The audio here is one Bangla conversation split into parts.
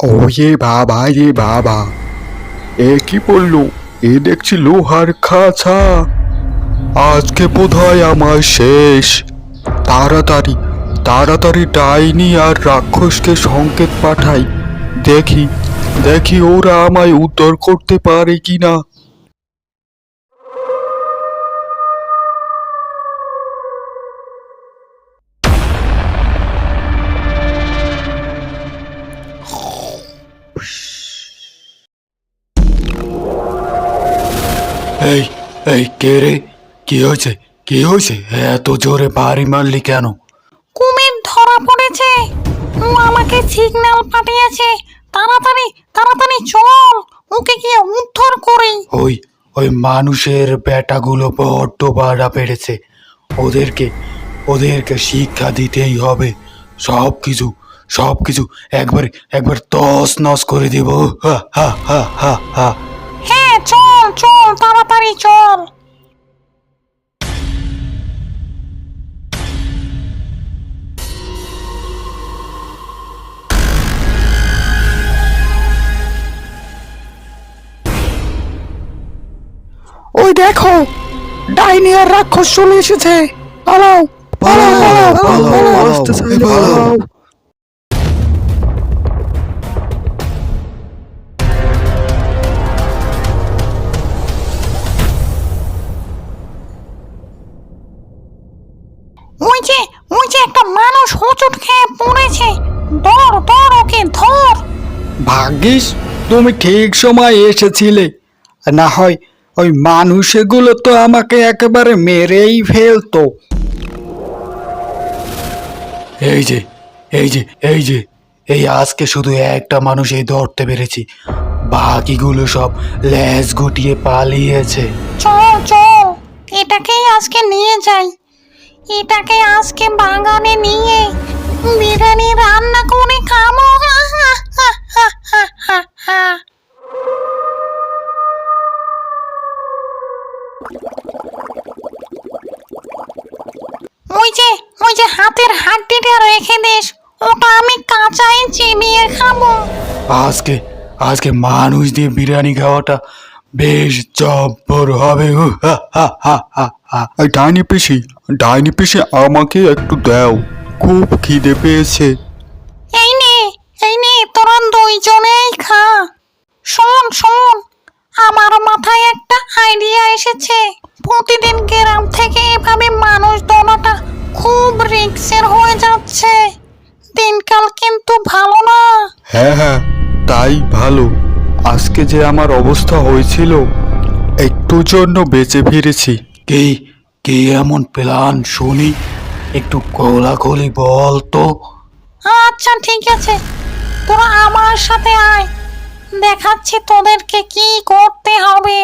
ও এ বাবা এ বাবা এ কি পড়ল এ দেখছি লোহার খাঁচা আজকে বোধহয় আমার শেষ তাড়াতাড়ি তাড়াতাড়ি ডাইনি আর রাক্ষসকে সংকেত পাঠাই দেখি দেখি ওরা আমায় উদ্ধার করতে পারে কিনা এই এই কে রে? কি হয়েছে? কি হয়েছে? এত জোরে বাড়ি মারলি কেন? কুমির ধরা পড়েছে। ও আমাকে সিগন্যাল পাঠিয়েছে। তাড়াতাড়ি তাড়াতাড়ি চল। ওকে গিয়ে উদ্ধার করি। ওই ওই মানুষের বেটাগুলো বড্ড বাড়া পেরেছে ওদেরকে ওদেরকে শিক্ষা দিতেই হবে। সব কিছু সব কিছু একবার একবার তস নস করে দিব। হা হা হা হা হা। হ্যাঁ চল। চল তাড়াতাড়ি চল। ওই দেখো ডাইনি আর রাক্ষস চলে এসেছে। পালাও পালাও পালাও পালাও। পালাও। মানুষ হোঁচট খেয়ে পড়েছে। ধর ধর ওকে ধর। ভাগ্যিস তুমি ঠিক সময় এসেছিলে। না হয় ওই মানুষগুলো তো আমাকে একেবারে মেরেই ফেলতো। এই যে এই যে এই যে এই আজকে শুধু একটা মানুষই ধরতে পেরেছি। বাকিগুলো সব ল্যাজ গুটিয়ে পালিয়েছে। চল চল এটাকেই আজকে নিয়ে যাই। এটাকে আজকে বাগানে নিয়ে বিরিয়ানি রান্না করে খাব। ওই যে ওই যে হাতের রেখে দিস ওটা আমি কাঁচাই খাব। আজকে আজকে মানুষ দিয়ে বিরিয়ানি খাওয়াটা বেশ জব্বর হবে হু, হা, হা, হা, ডাইনি পিসি ডাইনি পিসি আমাকে একটু দাও। খুব খিদে পেয়েছে। এই নে এই নে তোরা দুইজনেই খা। শোন শোন আমার মাথায় একটা আইডিয়া এসেছে। প্রতিদিন গ্রাম থেকে এভাবে মানুষ দোনাটা খুব রিক্সের হয়ে যাচ্ছে। দিনকাল কিন্তু ভালো না। হ্যাঁ হ্যাঁ তাই ভালো। আজকে যে আমার অবস্থা হয়েছিল একটু জন্য বেঁচে ফিরেছি। কে কে এমন প্ল্যান, শুনি? একটু খোলাখুলি বল তো। আচ্ছা ঠিক আছে। তোরা আমার সাথে আয়। দেখাচ্ছি তোদেরকে কি করতে হবে।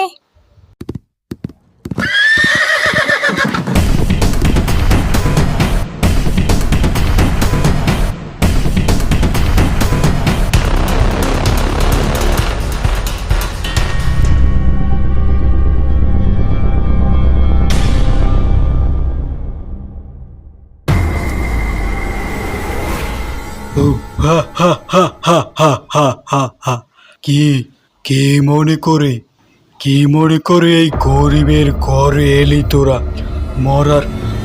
কি কি মনে করে কি মনে করে এই গরিবের ঘরে এলি তোরা? মরার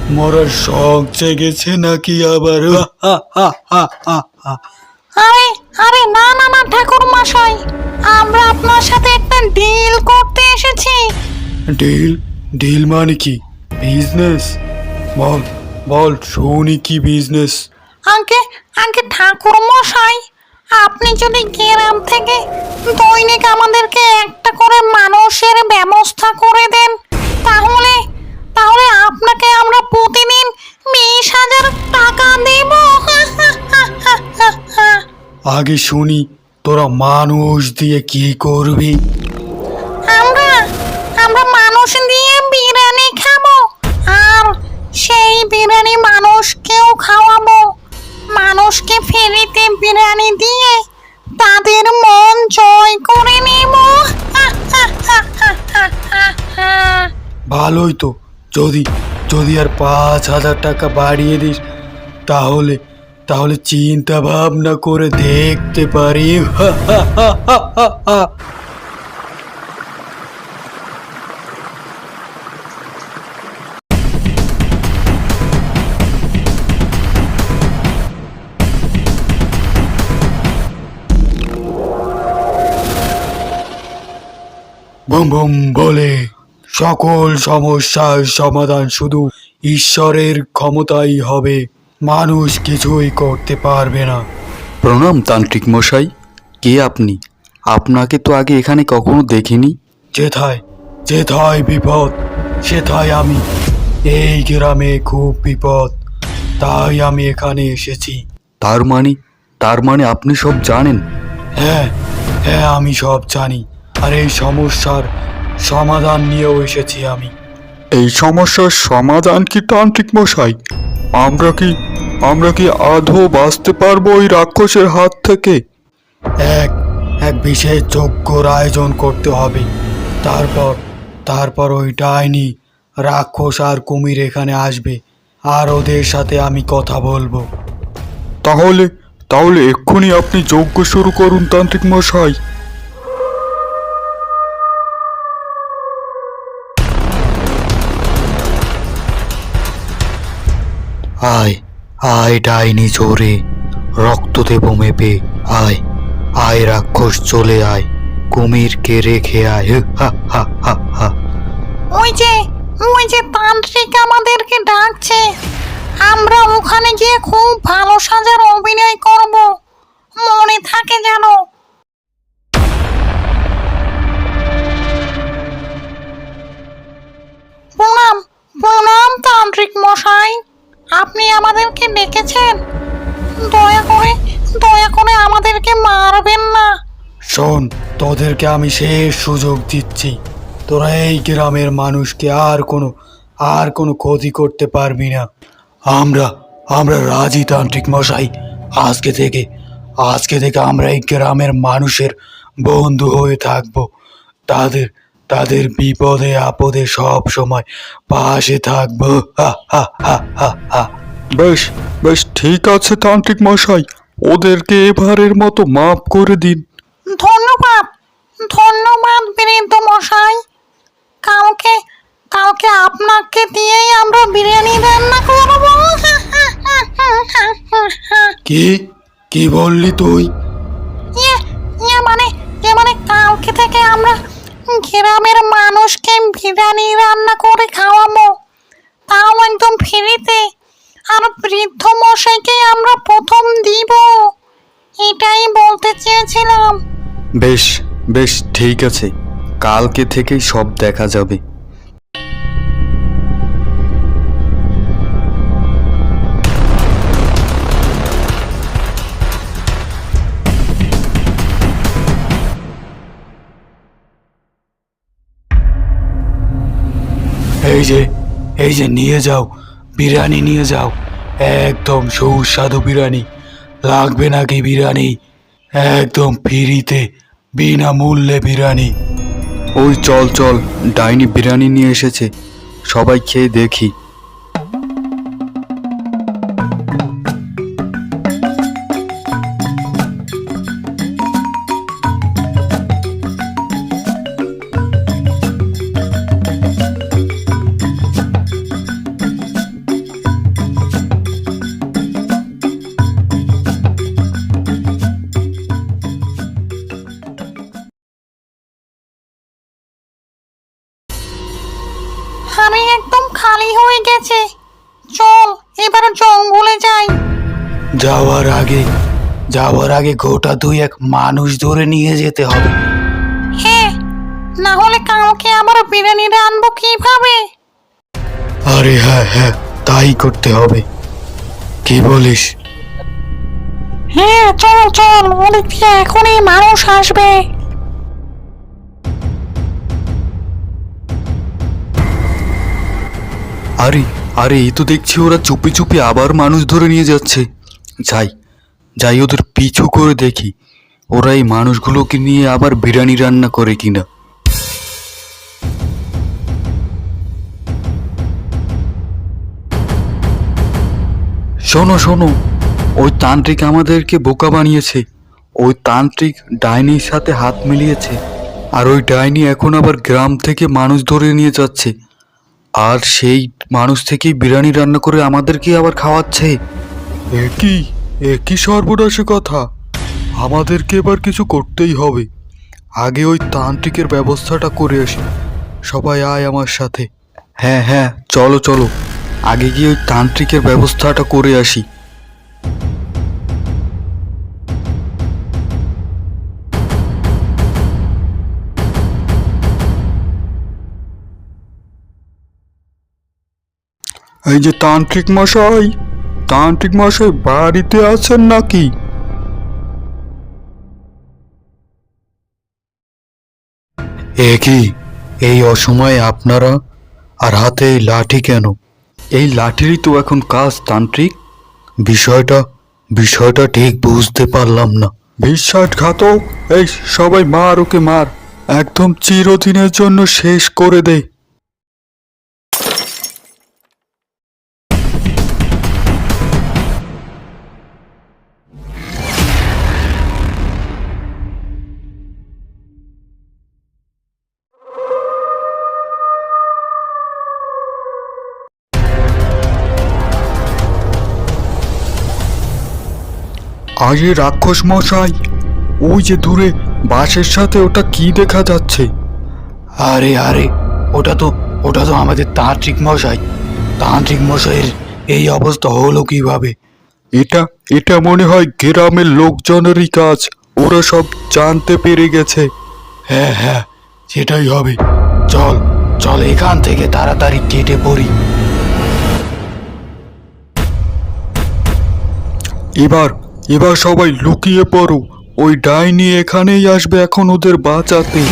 মরার শখ জেগেছে নাকি আবার। আরে আরে না না না ঠাকুর মশাই আমরা আপনার সাথে একটা ডিল করতে এসেছি। ডিল ডিল মানে কি? বিজনেস বল বল শুনি কি বিজনেস আগে আগে ঠাকুর মশাই আপনি যদি গ্রাম থেকে দৈনিক আমাদেরকে একটা করে মানুষের ব্যবস্থা করে দেন তাহলে তাহলে আপনাকে আমরা প্রতিদিন বিশ হাজার টাকা দেব। আগে শুনি তোরা মানুষ দিয়ে কি করবি? আমরা আমরা মানুষ দিয়ে বিরিয়ানি খাব আর সেই বিরিয়ানি মানুষকেও খাওয়াবো। মানুষকে ফেরিতে বিরিয়ানি দিয়ে তাদের মন জয় করে নেব ভালোই তো। যদি যদি আর পাঁচ হাজার টাকা বাড়িয়ে দিস, তাহলে তাহলে চিন্তা ভাবনা করে দেখতে পারি। বুম বুম বলে। সকল সমস্যার সমাধান শুধু ঈশ্বরের ক্ষমতাই হবে। মানুষ কিছুই করতে পারবে না। প্রণাম তান্ত্রিক মশাই কে আপনি? আপনাকে তো আগে এখানে কখনো দেখিনি। যেথায় যেথায় বিপদ সেথায় আমি। এই গ্রামে খুব বিপদ তাই আমি এখানে এসেছি। তার মানে তার মানে আপনি সব জানেন? হ্যাঁ হ্যাঁ আমি সব জানি। আর এই সমস্যার সমাধান নিয়েও এসেছি আমি। এই সমস্যার সমাধান কি তান্ত্রিক মশাই? আমরা কি আমরা কি আধো বাঁচতে পারব ওই রাক্ষসের হাত থেকে? এক এক বিশেষ যজ্ঞর আয়োজন করতে হবে। তারপর তারপর ওই ডাইনি রাক্ষস আর কুমির এখানে আসবে। আর ওদের সাথে আমি কথা বলব। তাহলে তাহলে এক্ষুনি আপনি যজ্ঞ শুরু করুন তান্ত্রিক মশাই। আয় আয় ডাইনি জোরে, রক্ত দেব মেপে, আয় আয় রাক্ষস চলে আয়, কুমিরকে রেখে আয় ওই যে ওই যে তান্ত্রিক আমাদেরকে ডাকছে, আমরা ওখানে গিয়ে খুব ভালো সাজার অভিনয় করব, মনে থাকে যেন। ডেকেছেন দয়া করে দয়া করে আমাদেরকে মারবেন না। শোন, তোদেরকে আমি শেষ সুযোগ দিচ্ছি। তোরা এই গ্রামের মানুষকে আর কোনো আর কোনো ক্ষতি করতে পারবি না। আমরা আমরা রাজি, তান্ত্রিক মশাই। আজকে থেকে আজকে থেকে আমরা এই গ্রামের মানুষের বন্ধু হয়ে থাকব। তাদের তাদের বিপদে, আপদে সব সময় পাশে থাকব। হা হা হা হা হা। বেশ বেশ ঠিক আছে তান্ত্রিক মশাই ওদেরকে এবারের মতো মাফ করে দিন। ধন্যবাদ ধন্যবাদ বীরেন্দ্র মশাই কালকে কালকে আপনাকে দিয়েই আমরা বিরিয়ানি রান্না করব। কি? কি বললি তুই? ইয়ে ইয়ে মানে ইয়ে মানে কালকে থেকে আমরা গ্রামের মানুষকে বিরিয়ানি রান্না করে খাওয়াবো। তাও একদম ফ্রিতে। আর বৃদ্ধ মশাইকে আমরা প্রথম দিব। এটাই বলতে চেয়েছিলাম। বেশ বেশ ঠিক আছে। কালকে থেকেই সব দেখা যাবে। এই যে এই যে নিয়ে যাও। বিরিয়ানি নিয়ে যাও। একদম সুস্বাদু বিরিয়ানি। লাগবে নাকি বিরিয়ানি? একদম ফ্রিতে, বিনামূল্যে বিরিয়ানি। ওই চল চল, ডাইনি বিরিয়ানি নিয়ে এসেছে। সবাই খেয়ে দেখি। যাওয়ার আগে যাওয়ার আগে গোটা দুই এক মানুষ ধরে নিয়ে যেতে হবে। হ্যাঁ না হলে কালকে আবার বিরিয়ানি রানবো কীভাবে? আরে হ্যাঁ হ্যাঁ তাই করতে হবে। কি বলিস? হ্যাঁ চল চল ওদিক দিয়ে এখনই মানুষ আসবে। আরে আরে এই তো দেখছি ওরা চুপি চুপি আবার মানুষ ধরে নিয়ে যাচ্ছে। যাই যাই ওদের পিছু করে দেখি, ওরা এই মানুষগুলোকে নিয়ে আবার বিরিয়ানি রান্না করে কিনা। শোনো শোনো, ওই তান্ত্রিক আমাদেরকে বোকা বানিয়েছে। ওই তান্ত্রিক ডাইনির সাথে হাত মিলিয়েছে, আর ওই ডাইনি এখন আবার গ্রাম থেকে মানুষ ধরে নিয়ে যাচ্ছে। আর সেই মানুষ থেকেই বিরিয়ানি রান্না করে আমাদেরকে আবার খাওয়াচ্ছে। একই একই সর্বনাশী কথা? আমাদেরকে এবার কিছু করতেই হবে। আগে ওই তান্ত্রিকের ব্যবস্থাটা করে আসি। সবাই আয় আমার সাথে। হ্যাঁ হ্যাঁ চলো চলো। আগে গিয়ে ওই তান্ত্রিকের ব্যবস্থাটা করে আসি। এই যে তান্ত্রিক মশাই। তান্ত্রিক মশাই বাড়িতে আছেন নাকি? এ কি? এই অসময়ে আপনারা? আর হাতে এই লাঠি কেন? এই লাঠিরই তো এখন কাজ তান্ত্রিক। বিষয়টা বিষয়টা ঠিক বুঝতে পারলাম না। বিশ্বাসঘাতক? এই সবাই মার ওকে মার। একদম চিরদিনের জন্য শেষ করে দে। আরে রাক্ষস মশাই ওই যে দূরে বাসের সাথে ওটা কি দেখা যাচ্ছে? আরে আরে ওটা তো ওটা তো আমাদের তান্ত্রিক মশাই। তান্ত্রিক মশাইয়ের এই অবস্থা হলো কীভাবে? এটা এটা মনে হয় গ্রামের লোকজনেরই কাজ ওরা সব জানতে পেরে গেছে। হ্যাঁ হ্যাঁ সেটাই হবে। চল চল এখান থেকে তাড়াতাড়ি কেটে পড়ি। এবার এবার সবাই লুকিয়ে পড়ো। ওই ডাইনি এখানেই আসবে এখন ওদের বাঁচাতে।